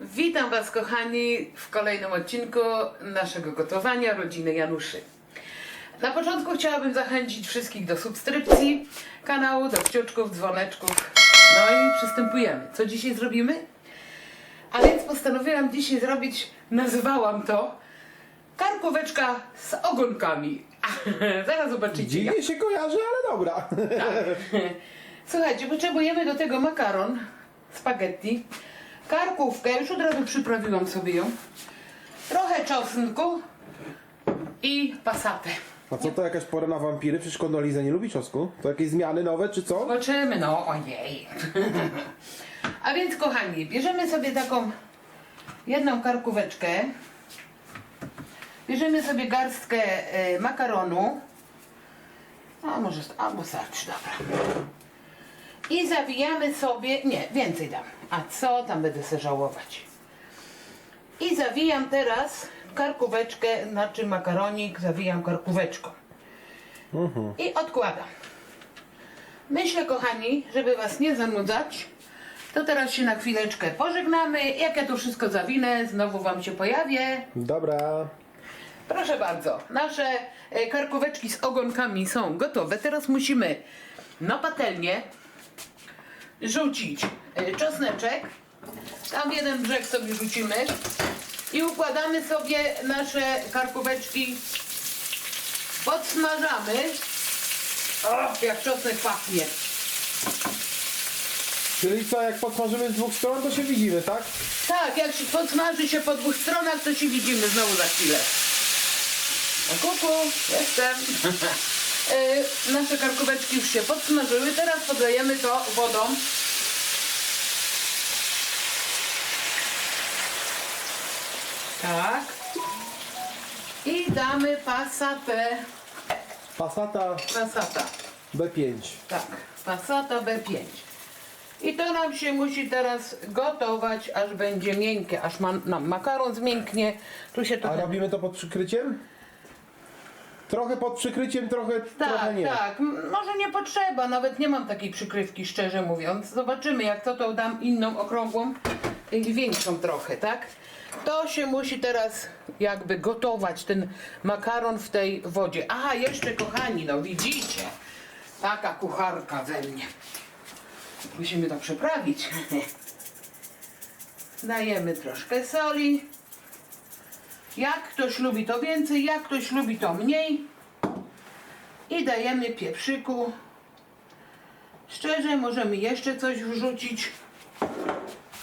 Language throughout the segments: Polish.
Witam Was, kochani, w kolejnym odcinku naszego gotowania rodziny Januszy. Na początku chciałabym zachęcić wszystkich do subskrypcji kanału, do kciuczków, dzwoneczków. No i przystępujemy. Co dzisiaj zrobimy? A więc postanowiłam dzisiaj zrobić, nazywałam to karkóweczka z ogonkami. Zaraz zobaczycie. Dziwnie się kojarzy, ale dobra. Słuchajcie, potrzebujemy do tego makaron, spaghetti, karkówkę, już od razu przyprawiłam sobie ją, trochę czosnku i pasatę. A co to jakaś pora na wampiry? Przecież Kondoliza nie lubi czosnku. To jakieś zmiany nowe, czy co? Zobaczymy, no ojej. A więc kochani, bierzemy sobie taką jedną karkóweczkę, bierzemy sobie garstkę e, makaronu, a może, albo starczy, dobra. I zawijamy sobie, nie, więcej dam. A co tam będę se żałować? I zawijam teraz karkóweczkę, znaczy makaronik, zawijam karkóweczką. I odkładam. Myślę, kochani, żeby Was nie zanudzać, to teraz się na chwileczkę pożegnamy. Jak ja to wszystko zawinę, znowu Wam się pojawię. Dobra. Proszę bardzo, nasze e, karkóweczki z ogonkami są gotowe. Teraz musimy na patelnię rzucić e, czosneczek. Tam jeden brzeg sobie rzucimy i układamy sobie nasze karkóweczki. Podsmażamy. O, jak czosnek pachnie. Czyli co, jak podsmażymy z dwóch stron, to się widzimy, tak? Tak, jak się podsmaży się po dwóch stronach, to się widzimy znowu za chwilę. A kuku, jestem. E, Nasze karkóweczki już się podsmażyły, teraz podlejemy to wodą. Tak. I damy pasatę. Passata Pasata. B5. Tak, pasata B5. I to nam się musi teraz gotować, aż będzie miękkie, aż ma, nam makaron zmięknie. Tu się to A robimy to pod przykryciem? Trochę pod przykryciem, trochę, trochę Tak, nie. tak. M- Może nie potrzeba, nawet nie mam takiej przykrywki, szczerze mówiąc. Zobaczymy, jak to, to dam inną okrągłą i większą trochę, tak? To się musi teraz jakby gotować, ten makaron w tej wodzie. Aha, jeszcze kochani, no widzicie, taka kucharka ze mnie. Musimy to przyprawić. Dajemy troszkę soli. Jak ktoś lubi to więcej, jak ktoś lubi to mniej. I dajemy pieprzyku. Szczerze możemy jeszcze coś wrzucić,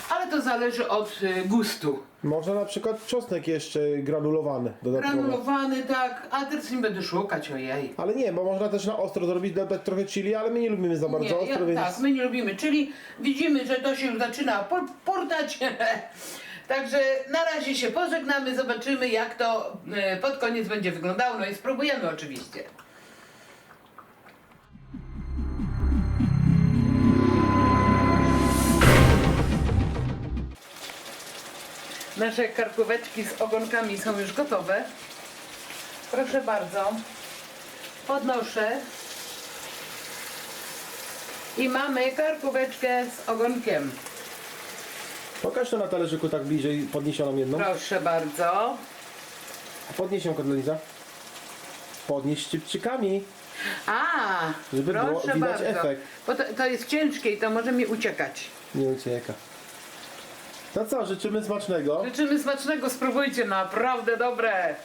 ale to zależy od y, gustu. Można na przykład czosnek jeszcze granulowany dodatkowo. Granulowany tak, a teraz nie będę szukać, ojej. Ale nie, bo można też na ostro zrobić, dodać trochę chili, ale my nie lubimy za bardzo ostro, ja, więc... tak, my nie lubimy, czyli widzimy, że to się już zaczyna por- portać. Także na razie się pożegnamy, zobaczymy jak to y, pod koniec będzie wyglądało, no i spróbujemy oczywiście. Nasze karkóweczki z ogonkami są już gotowe. Proszę bardzo. Podnoszę. I mamy karkóweczkę z ogonkiem. Pokaż to na talerzyku tak bliżej, podniesioną jedną. Proszę bardzo. Podnieś ją, Kondoliza. Podnieś szczypczykami. A, Żeby było proszę widać bardzo. efekt. Bo to, to jest ciężkie i to może mi uciekać. Nie ucieka. No co, życzymy smacznego. Życzymy smacznego, spróbujcie, naprawdę dobre.